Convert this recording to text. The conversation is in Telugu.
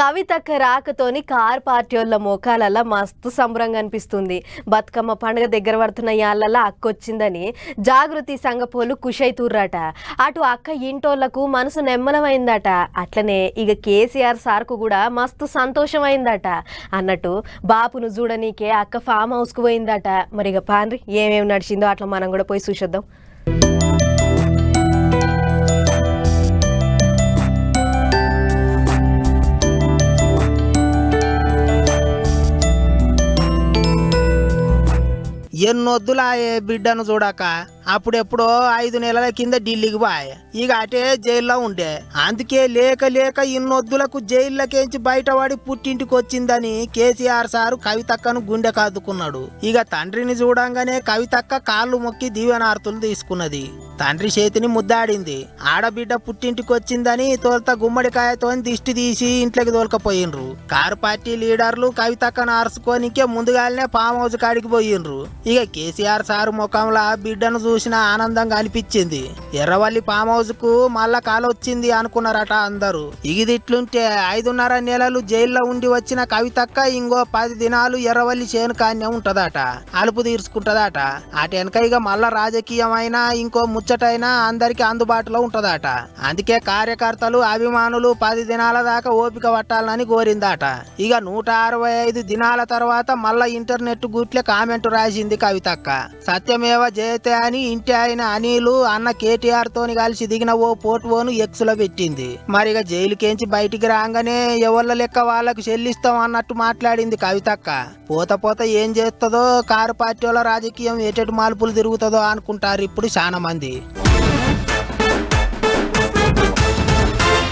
కవితక్క రాకతోని కార్ పార్టీ వాళ్ళ మస్తు సంబరంగా అనిపిస్తుంది. బతుకమ్మ పండుగ దగ్గర పడుతున్న యాళ్ళల్లా అక్క వచ్చిందని జాగృతి సంగపోలు కుషైతూర్రట. అటు అక్క ఇంటోళ్ళకు మనసు నెమ్మలమైందట. అట్లనే ఇక కేసీఆర్ సార్కు కూడా మస్తు సంతోషమైందట. అన్నట్టు బాపును చూడనీకే అక్క ఫామ్ హౌస్కు పోయిందట. మరి ఇక పాన్రి ఏమేమి నడిచిందో అట్లా మనం కూడా పోయి చూసేద్దాం. ఎన్నొద్దులాయే బిడ్డను చూడక. అప్పుడెప్పుడో ఐదు నెలల కింద ఢిల్లీకి బాయ్ ఇక అటే జైల్లో ఉండే. అందుకే లేక లేక ఇన్నొద్దులకు జైళ్ళకేంచి బయటపడి పుట్టింటికి వచ్చిందని కేసీఆర్ సారు కవితక్కను గుండె కాదుకున్నాడు. ఇక తండ్రిని చూడంగానే కవితక్క కాళ్ళు మొక్కి దీవెనార్తులు తీసుకున్నది. తండ్రి చేతిని ముద్దాడింది. ఆడబిడ్డ పుట్టింటికి వచ్చిందని తోల్త గుమ్మడికాయతో దిష్టి తీసి ఇంట్లోకి తోలుకపోయిండ్రు. కారు పార్టీ లీడర్లు కవితక్కను అరుచుకోనికే ముందుగానే ఫామ్ హౌస్ కాడికి పోయిండ్రు. ఇక కేసీఆర్ సారు ముఖంలో బిడ్డను చూసిన ఆనందంగా అనిపించింది. ఎర్రవల్లి ఫామ్ హౌస్కు మళ్ళా కాలొచ్చింది అనుకున్నారట అందరూ. ఇది ఇట్లుంటే ఐదున్నర నెలలు జైల్లో ఉండి వచ్చిన కవితక్క ఇంకో పది దినాలు ఎర్రవల్లి చేను కాన్యం ఉంటదట. అలుపు తీర్చుకుంటదట. అటు వెనక ఇక మళ్ళా రాజకీయమైనా ఇంకో ముచ్చటైనా అందరికి అందుబాటులో ఉంటదట. అందుకే కార్యకర్తలు అభిమానులు పది దినాల దాకా ఓపిక పట్టాలని కోరిందట. ఇక నూట అరవై ఐదు దినాల తర్వాత మళ్ళా ఇంటర్నెట్ గుట్లే కామెంట్ రాసింది కవితక్క. సత్యమేవ జయతే అని ఇంటి ఆయన అనిలు అన్న కేటీఆర్ తోని కలిసి దిగిన ఓ పోర్ట్వోను ఎక్స్లో పెట్టింది. మరిగ జైలుకేంచి బయటికి రాగానే ఎవళ్ళ లెక్క వాళ్ళకు చెల్లిస్తాం అన్నట్టు మాట్లాడింది కవితక్క. పోత పోత ఏం చేస్తుందో కారు పార్టీ రాజకీయం ఎటెటు మార్పులు తిరుగుతుందో అనుకుంటారు ఇప్పుడు చాలా మంది.